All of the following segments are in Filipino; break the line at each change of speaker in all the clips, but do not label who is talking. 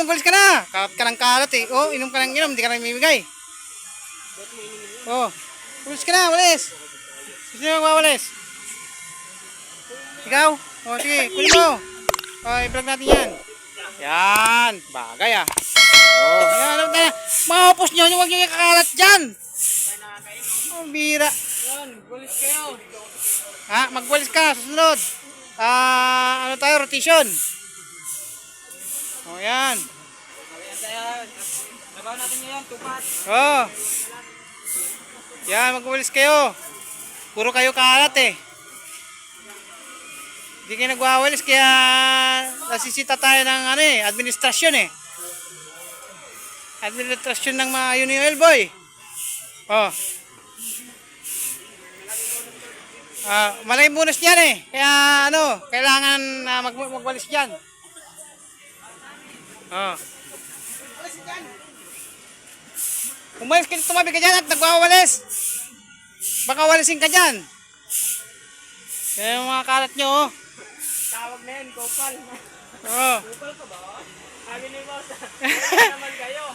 magwalis ka na. Kalat ka ng kalat eh. Oh, inom ka ng inom, hindi ka na mimigay. Oh, walis ka na, walis. Sino yung magwawalis? Ikaw? Oh, sige, kunin mo. Oh, i-vlog natin yan. Yan, bagay ah. Oh, yan, alam na. Mga upos nyo, huwag nyo yung kakalat dyan. Oh, bira.
Yan, bulis kayo.
Ha, magwalis ka, susunod. Ah, ano tayo, rotation. Oh, yan.
Tayo. Trabaho natin ngayon, tupat.
Oh. Yan, magwalis kayo. Puro kayo kalat eh. Hindi kayo nagwawalis kaya nasisita tayo ng ano eh, administrasyon eh. Administrasyon ng mga Unioil Boy. Oh. Ah, malaking bonus niyan eh. Kaya ano, kailangan na mag magwalis diyan. Oh. Umalis ka dito, tumabi ka dyan at nagwawalis. Baka walisin ka dyan. Kaya yung mga kalat nyo, oh.
Tawag na yan, kopal.
Oh.
Kopal ka ba? Sabi ni boss, "Wala naman kayo.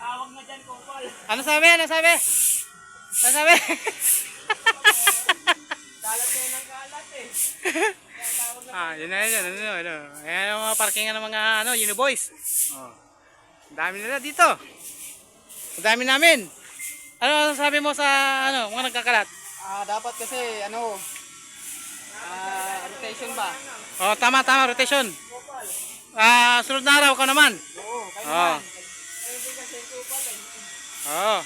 Tawag na dyan, kopal.
Ano sabi? Ano sabi? Ano sabi?
Kalat kayo ng kalat eh.
ah, yun na yun. Ano, ano. Ayan yung mga parkingan ng mga ano, Uniboys. Oh. Ang dami nila dito. Ang dami namin. Ano sabi mo sa ano, mga nagkakalat?
Ah, dapat kasi ano, ah, rotation ba?
Oh, tama, tama, rotation. Ah, sunod na araw ka naman.
Oo, kayo
Oh.
naman.
Oh.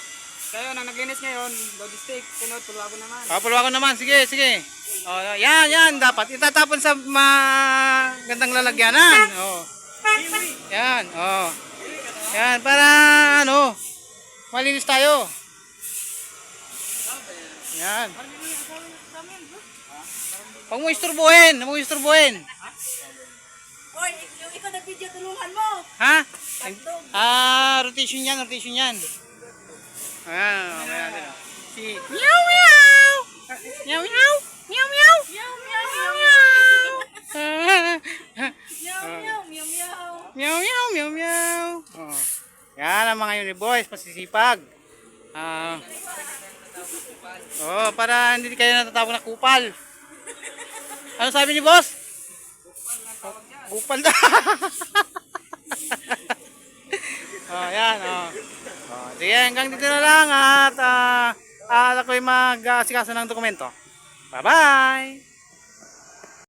Kayo na naglinis ngayon, logistic, sunod, tulwago naman.
Papulo ako naman. Sige, sige. Oh, yan, yan. Dapat itatapon sa magandang lalagyanan. Oh. Yan, oh. Yan, para ano, malinis tayo. Yan. Huwag mo isturbuhin. Huwag mo isturbuhin.
Oy, yung ikaw na video tulungan mo.
Ha? Ah, rotation yan, rotation yan. Ayan, natin. oh. Si Meow Meow! Meow Meow! Meow Meow!
Meow, meow, meow,
Meow
meow, meow, meow, meow.
Meow meow meow meow. Oh. Mga uniboys, masisipag. Ah. oh, para hindi kayo natatawag na kupal. Ano sabi ni boss? Kupal na. oh, yan, oh. oh. Sige, hanggang dito na lang at ah, uh, ako'y mag-asikaso ng dokumento. Bye-bye!